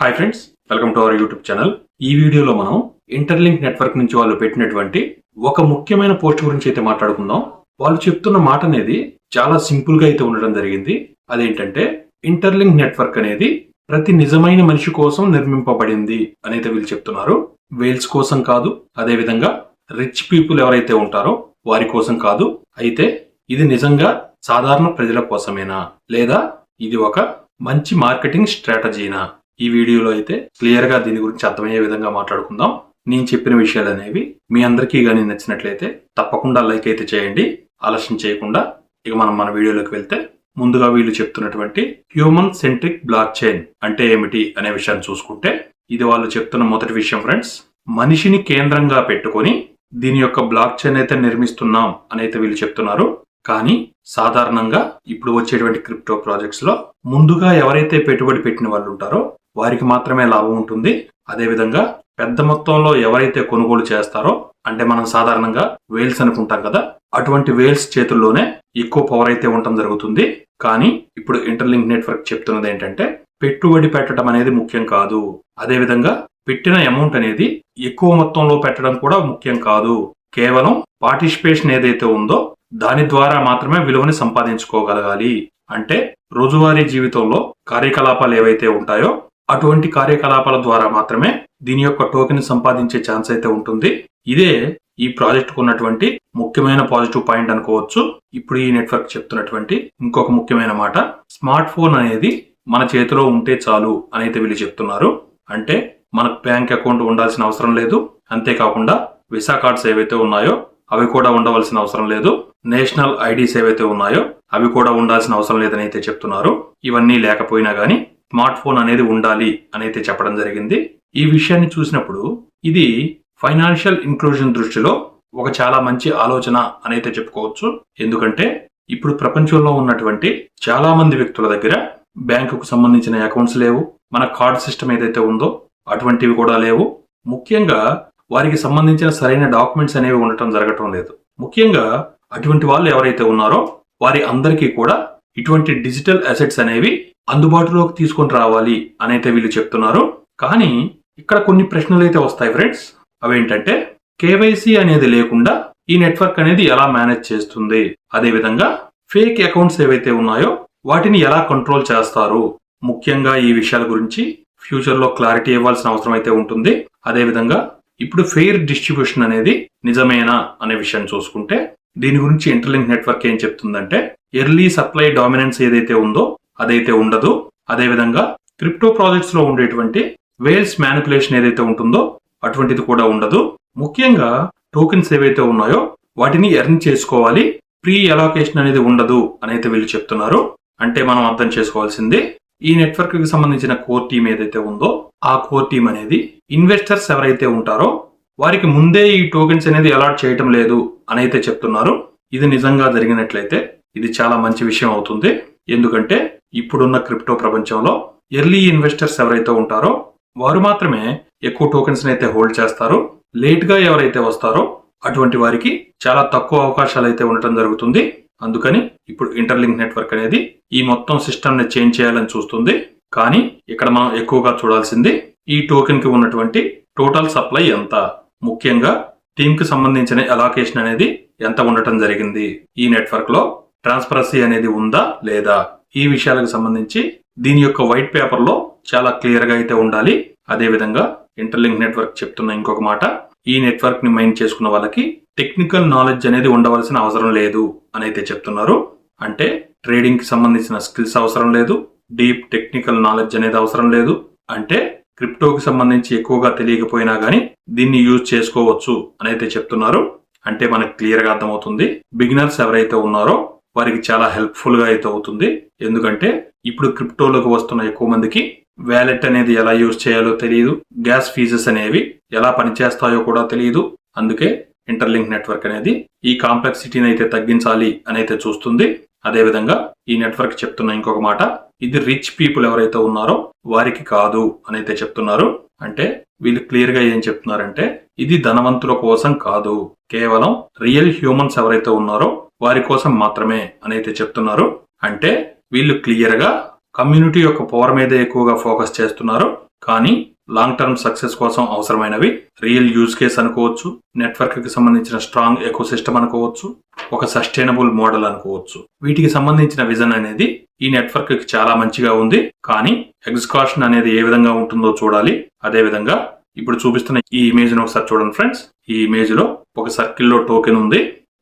Hi friends welcome to our YouTube channel ఈ వీడియోలో మనం ఇంటర్లింక్ నెట్వర్క్ నుంచి వాళ్ళు పెట్టినటువంటి ఒక ముఖ్యమైన పోస్ట్ గురించి అయితే మాట్లాడుకుందాం. వాళ్ళు చెప్తున్న మాట అనేది చాలా సింపుల్గా అయితే ఉండడం జరిగింది. అదేంటంటే ఇంటర్లింక్ నెట్వర్క్ అనేది ప్రతి నిజమైన మనిషి కోసం నిర్మింపబడింది అనేది వీళ్ళు చెప్తున్నారు. వేల్స్ కోసం కాదు అదే విధంగా రిచ్ పీపుల్ ఎవరైతే ఉంటారో వారి కోసం కాదు. అయితే ఇది నిజంగా సాధారణ ప్రజల కోసమేనా? లేదా ఇది ఒక మంచి మార్కెటింగ్ స్ట్రాటజీనా ఈ వీడియోలో అయితే క్లియర్గా దీని గురించి అర్థమయ్యే విధంగా మాట్లాడుకుందాం. నేను చెప్పిన విషయాలు అనేవి మీ అందరికీ కానీ నచ్చినట్లయితే తప్పకుండా లైక్ అయితే చేయండి. ఆలస్యం చేయకుండా ఇక మనం మన వీడియోలోకి వెళ్తే ముందుగా వీళ్ళు చెప్తున్నటువంటి హ్యూమన్ సెంట్రిక్ బ్లాక్ చైన్ అంటే ఏమిటి అనే విషయాన్ని చూసుకుంటే ఇది వాళ్ళు చెప్తున్న మొదటి విషయం ఫ్రెండ్స్. మనిషిని కేంద్రంగా పెట్టుకొని దీని యొక్క బ్లాక్ చైన్ అయితే నిర్మిస్తున్నాం అని అయితే వీళ్ళు చెప్తున్నారు. కానీ సాధారణంగా ఇప్పుడు వచ్చేటువంటి క్రిప్టో ప్రాజెక్ట్స్లో ముందుగా ఎవరైతే పెట్టుబడి పెట్టిన వాళ్ళు ఉంటారో వారికి మాత్రమే లాభం ఉంటుంది. అదేవిధంగా పెద్ద మొత్తంలో ఎవరైతే కొనుగోలు చేస్తారో అంటే మనం సాధారణంగా వేల్స్ అనుకుంటాం కదా అటువంటి వేల్స్ చేతుల్లోనే ఎక్కువ పవర్ అయితే ఉండటం జరుగుతుంది. కానీ ఇప్పుడు ఇంటర్లింక్ నెట్వర్క్ చెప్తున్నది ఏంటంటే పెట్టుబడి పెట్టడం అనేది ముఖ్యం కాదు. అదేవిధంగా పెట్టిన అమౌంట్ అనేది ఎక్కువ మొత్తంలో పెట్టడం కూడా ముఖ్యం కాదు. కేవలం పార్టిసిపేషన్ ఏదైతే ఉందో దాని ద్వారా మాత్రమే విలువని సంపాదించుకోగలగాలి. అంటే రోజువారీ జీవితంలో కార్యకలాపాలు ఏవైతే ఉంటాయో అటువంటి కార్యకలాపాల ద్వారా మాత్రమే దీని యొక్క టోకెన్ సంపాదించే ఛాన్స్ అయితే ఉంటుంది. ఇదే ఈ ప్రాజెక్ట్ ఉన్నటువంటి ముఖ్యమైన పాజిటివ్ పాయింట్ అనుకోవచ్చు. ఇప్పుడు ఈ నెట్వర్క్ చెప్తున్నటువంటి ఇంకొక ముఖ్యమైన మాట స్మార్ట్ ఫోన్ అనేది మన చేతిలో ఉంటే చాలు అని అయితే వీళ్ళు చెప్తున్నారు. అంటే మనకు బ్యాంక్ అకౌంట్ ఉండాల్సిన అవసరం లేదు. అంతేకాకుండా విసా కార్డ్స్ ఏవైతే ఉన్నాయో అవి కూడా ఉండవలసిన అవసరం లేదు. నేషనల్ ఐడీస్ ఏవైతే ఉన్నాయో అవి కూడా ఉండాల్సిన అవసరం లేదని అయితే చెప్తున్నారు. ఇవన్నీ లేకపోయినా గానీ స్మార్ట్ ఫోన్ అనేది ఉండాలి అనైతే చెప్పడం జరిగింది. ఈ విషయాన్ని చూసినప్పుడు ఇది ఫైనాన్షియల్ ఇంక్లూజన్ దృష్టిలో ఒక చాలా మంచి ఆలోచన అనైతే చెప్పుకోవచ్చు. ఎందుకంటే ఇప్పుడు ప్రపంచంలో ఉన్నటువంటి చాలా మంది వ్యక్తుల దగ్గర బ్యాంకుకు సంబంధించిన అకౌంట్స్ లేవు. మన కార్డ్ సిస్టమ్ ఏదైతే ఉందో అటువంటివి కూడా లేవు. ముఖ్యంగా వారికి సంబంధించిన సరైన డాక్యుమెంట్స్ అనేవి ఉండటం జరగటం లేదు. ముఖ్యంగా అటువంటి వాళ్ళు ఎవరైతే ఉన్నారో వారి అందరికీ కూడా ఇటువంటి డిజిటల్ అసెట్స్ అనేవి అందుబాటులోకి తీసుకొని రావాలి అని అయితే వీళ్ళు చెప్తున్నారు. కానీ ఇక్కడ కొన్ని ప్రశ్నలు అయితే వస్తాయి ఫ్రెండ్స్. అవేంటంటే కేవైసీ అనేది లేకుండా ఈ నెట్వర్క్ అనేది ఎలా మేనేజ్ చేస్తుంది? అదేవిధంగా ఫేక్ అకౌంట్స్ ఏవైతే ఉన్నాయో వాటిని ఎలా కంట్రోల్ చేస్తారు? ముఖ్యంగా ఈ విషయాల గురించి ఫ్యూచర్లో క్లారిటీ ఇవ్వాల్సిన అవసరం అయితే ఉంటుంది. అదేవిధంగా ఇప్పుడు ఫెయిర్ డిస్ట్రిబ్యూషన్ అనేది నిజమేనా అనే విషయాన్ని చూసుకుంటే దీని గురించి ఇంటర్లింక్ నెట్వర్క్ ఏం చెప్తుందంటే ఎర్లీ సప్లై డామినెన్స్ ఏదైతే ఉందో అదైతే ఉండదు. అదేవిధంగా క్రిప్టో ప్రాజెక్ట్స్లో ఉండేటువంటి వేల్స్ మ్యానిపులేషన్ ఏదైతే ఉంటుందో అటువంటిది కూడా ఉండదు. ముఖ్యంగా టోకెన్స్ ఏవైతే ఉన్నాయో వాటిని ఎర్న్ చేసుకోవాలి. ప్రీ అలోకేషన్ అనేది ఉండదు అని అయితే వీళ్ళు చెప్తున్నారు. అంటే మనం అర్థం చేసుకోవాల్సింది ఈ నెట్వర్క్కి సంబంధించిన కోర్ టీమ్ ఏదైతే ఉందో ఆ కోర్ టీమ్ అనేది ఇన్వెస్టర్స్ ఎవరైతే ఉంటారో వారికి ముందే ఈ టోకెన్స్ అనేది అలాట్ చేయటం లేదు అని అయితే చెప్తున్నారు. ఇది నిజంగా జరిగినట్లయితే ఇది చాలా మంచి విషయం అవుతుంది. ఎందుకంటే ఇప్పుడున్న క్రిప్టో ప్రపంచంలో ఎర్లీ ఇన్వెస్టర్స్ ఎవరైతే ఉంటారో వారు మాత్రమే ఎక్కువ టోకెన్స్ అయితే హోల్డ్ చేస్తారు లేట్గా ఎవరైతే వస్తారో అటువంటి వారికి చాలా తక్కువ అవకాశాలు అయితే ఉండటం జరుగుతుంది. అందుకని ఇప్పుడు ఇంటర్లింక్ నెట్వర్క్ అనేది ఈ మొత్తం సిస్టమ్ని చేంజ్ చేయాలని చూస్తుంది. కానీ ఇక్కడ మనం ఎక్కువగా చూడాల్సింది ఈ టోకెన్కి ఉన్నటువంటి టోటల్ సప్లై ఎంత? ముఖ్యంగా టీమ్కి సంబంధించిన అలాకేషన్ అనేది ఎంత ఉండటం జరిగింది? ఈ నెట్వర్క్లో ట్రాన్స్పరసీ అనేది ఉందా లేదా ఈ విషయాలకు సంబంధించి దీని యొక్క వైట్ పేపర్లో చాలా క్లియర్గా అయితే ఉండాలి. అదే విధంగా ఇంటర్లింక్ నెట్వర్క్ చెప్తున్న ఇంకొక మాట ఈ నెట్వర్క్ని మైండ్ చేసుకున్న వాళ్ళకి టెక్నికల్ నాలెడ్జ్ అనేది ఉండవలసిన అవసరం లేదు అని అయితే చెప్తున్నారు. అంటే ట్రేడింగ్కి సంబంధించిన స్కిల్స్ అవసరం లేదు డీప్ టెక్నికల్ నాలెడ్జ్ అనేది అవసరం లేదు. అంటే క్రిప్టోకి సంబంధించి ఎక్కువగా తెలియకపోయినా గానీ దీన్ని యూజ్ చేసుకోవచ్చు అని అయితే చెప్తున్నారు. అంటే మనకు క్లియర్గా అర్థమవుతుంది. బిగినర్స్ ఎవరైతే ఉన్నారో వారికి చాలా హెల్ప్ఫుల్గా అయితే అవుతుంది. ఎందుకంటే ఇప్పుడు క్రిప్టోలోకి వస్తున్న ఎక్కువ మందికి వ్యాలెట్ అనేది ఎలా యూజ్ చేయాలో తెలియదు. గ్యాస్ ఫీజెస్ అనేవి ఎలా పనిచేస్తాయో కూడా తెలియదు. అందుకే ఇంటర్లింక్ నెట్వర్క్ అనేది ఈ కాంప్లెక్సిటీని అయితే తగ్గించాలి అనైతే చూస్తుంది. అదేవిధంగా ఈ నెట్వర్క్ చెప్తున్న ఇంకొక మాట ఇది రిచ్ పీపుల్ ఎవరైతే ఉన్నారో వారికి కాదు అని అయితే చెప్తున్నారు. అంటే వీళ్ళు క్లియర్గా ఏం చెప్తున్నారంటే ఇది ధనవంతుల కోసం కాదు కేవలం రియల్ హ్యూమన్స్ ఎవరైతే ఉన్నారో వారి కోసం మాత్రమే అని అయితే చెప్తున్నారు. అంటే వీళ్ళు క్లియర్గా కమ్యూనిటీ యొక్క పవర్ మీద ఎక్కువగా ఫోకస్ చేస్తున్నారు. కానీ లాంగ్ టర్మ్ సక్సెస్ కోసం అవసరమైనవి రియల్ యూజ్ కేస్ అనుకోవచ్చు నెట్వర్క్కి సంబంధించిన స్ట్రాంగ్ ఎకో సిస్టమ్ అనుకోవచ్చు ఒక సస్టైనబుల్ మోడల్ అనుకోవచ్చు. వీటికి సంబంధించిన విజన్ అనేది ఈ నెట్వర్క్కి చాలా మంచిగా ఉంది. కానీ ఎగ్జికాషన్ అనేది ఏ విధంగా ఉంటుందో చూడాలి. అదే విధంగా ఇప్పుడు చూపిస్తున్న ఈ ఇమేజ్ను ఒకసారి చూడండి ఫ్రెండ్స్. ఈ ఇమేజ్లో ఒక సర్కిల్లో టోకెన్ ఉంది.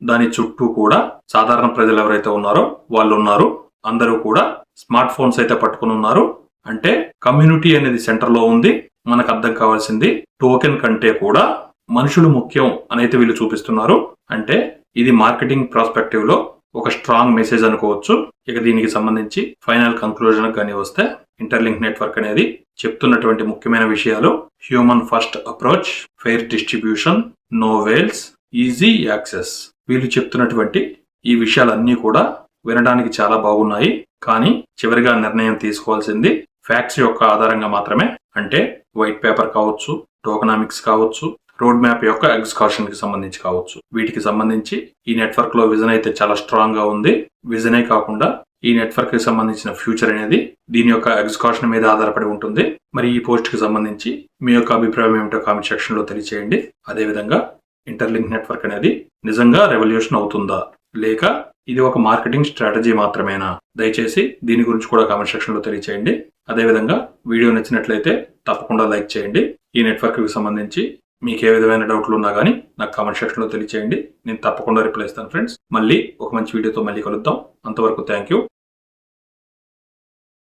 దాని చుట్టూ కూడా సాధారణ ప్రజలు ఎవరైతే ఉన్నారో వాళ్ళు ఉన్నారు. అందరూ కూడా స్మార్ట్ ఫోన్స్ అయితే పట్టుకుని ఉన్నారు. అంటే కమ్యూనిటీ అనేది సెంటర్లో ఉంది. మనకు అర్థం కావాల్సింది టోకెన్ కంటే కూడా మనుషులు ముఖ్యం అనేది వీళ్ళు చూపిస్తున్నారు. అంటే ఇది మార్కెటింగ్ ప్రాస్పెక్టివ్లో ఒక స్ట్రాంగ్ మెసేజ్ అనుకోవచ్చు. ఇక దీనికి సంబంధించి ఫైనల్ కంక్లూజన్ కానీ వస్తే ఇంటర్లింక్ నెట్వర్క్ అనేది చెప్తున్నటువంటి ముఖ్యమైన విషయాలు. Human first approach fair distribution no Wales easy access వీళ్ళు చెప్తున్నటువంటి ఈ విషయాలన్నీ కూడా వినడానికి చాలా బాగున్నాయి. కానీ చివరిగా నిర్ణయం తీసుకోవాల్సింది ఫ్యాక్ట్స్ యొక్క ఆధారంగా మాత్రమే. అంటే వైట్ పేపర్ కావచ్చు టోకనామిక్స్ కావచ్చు రోడ్ మ్యాప్ యొక్క ఎగ్జికాషన్కి సంబంధించి కావచ్చు. వీటికి సంబంధించి ఈ నెట్వర్క్లో విజన్ అయితే చాలా స్ట్రాంగ్గా ఉంది. విజనే కాకుండా ఈ నెట్వర్క్కి సంబంధించిన ఫ్యూచర్ అనేది దీని యొక్క ఎగ్జికాషన్ మీద ఆధారపడి ఉంటుంది. మరి ఈ పోస్ట్కి సంబంధించి మీ యొక్క అభిప్రాయం ఏమిటో కామెంట్ సెక్షన్లో తెలియచేయండి. అదేవిధంగా ఇంటర్లింక్ నెట్వర్క్ అనేది నిజంగా రెవల్యూషన్ అవుతుందా? లేక ఇది ఒక మార్కెటింగ్ స్ట్రాటజీ మాత్రమేనా? దయచేసి దీని గురించి కూడా కామెంట్ సెక్షన్లో తెలియచేయండి. అదేవిధంగా వీడియో నచ్చినట్లయితే తప్పకుండా లైక్ చేయండి. ఈ నెట్వర్క్కి సంబంధించి మీకు ఏ విధమైన డౌట్లు ఉన్నా కానీ నాకు కామెంట్ సెక్షన్లో తెలియచేయండి. నేను తప్పకుండా రిప్లై ఇస్తాను ఫ్రెండ్స్ మళ్ళీ ఒక మంచి వీడియోతో మళ్ళీ కలుద్దాం. అంతవరకు థ్యాంక్ యూ